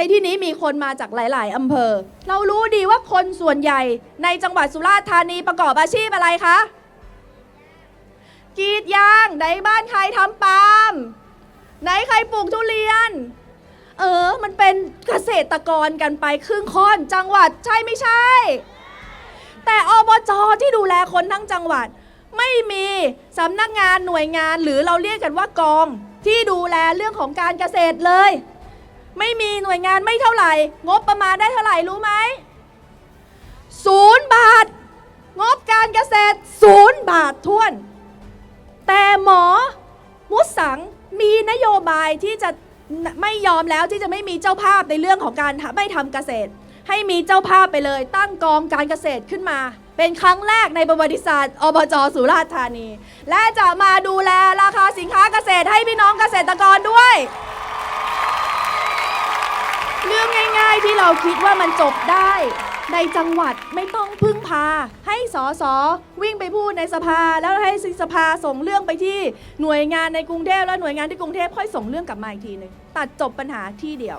ในที่นี้มีคนมาจากหลาย ๆ อำเภอ เรารู้ดีว่าคนส่วนใหญ่ในจังหวัดสุราษฎร์ธานีประกอบอาชีพอะไรคะกรีดยางไหนบ้านใครทำปาล์มไหนใครปลูกทุเรียน เออ มันเป็นเกษตรกรกันไปครึ่งค่อนจังหวัดใช่ไม่ใช่ แต่อบจที่ดูแลคนทั้งจังหวัด ไม่มีสำนักงานหน่วยงานหรือเราเรียกกันว่ากอง ที่ดูแลเรื่องของการเกษตรเลย ไม่มีหน่วยงานไม่เท่าไหร่ งบประมาณได้เท่าไหร่รู้ไหมศูนย์บาท งบการเกษตรศูนย์บาทท้วน แต่หมอมุสังมีนโยบายที่จะไม่ยอมแล้วที่จะไม่มีเจ้าภาพในเรื่องของการไม่ทำเกษตร ให้มีเจ้าภาพไปเลย ตั้งกองการเกษตรขึ้นมา เป็นครั้งแรกในประวัติศาสตร์อบจสุราษฎร์ธานี และจะมาดูแลราคาสินค้าเกษตรให้พี่น้องเกษตรกรด้วย ง่าย ๆ ที่เราคิดว่ามันจบได้ ในจังหวัดไม่ต้องพึ่งพา ให้สอสอวิ่งไปพูดในสภา แล้วให้สภาส่งเรื่องไปที่หน่วยงานในกรุงเทพแล้วหน่วยงานที่กรุงเทพค่อยส่งเรื่องกลับมาอีกทีหนึ่งตัดจบปัญหาที่เดียว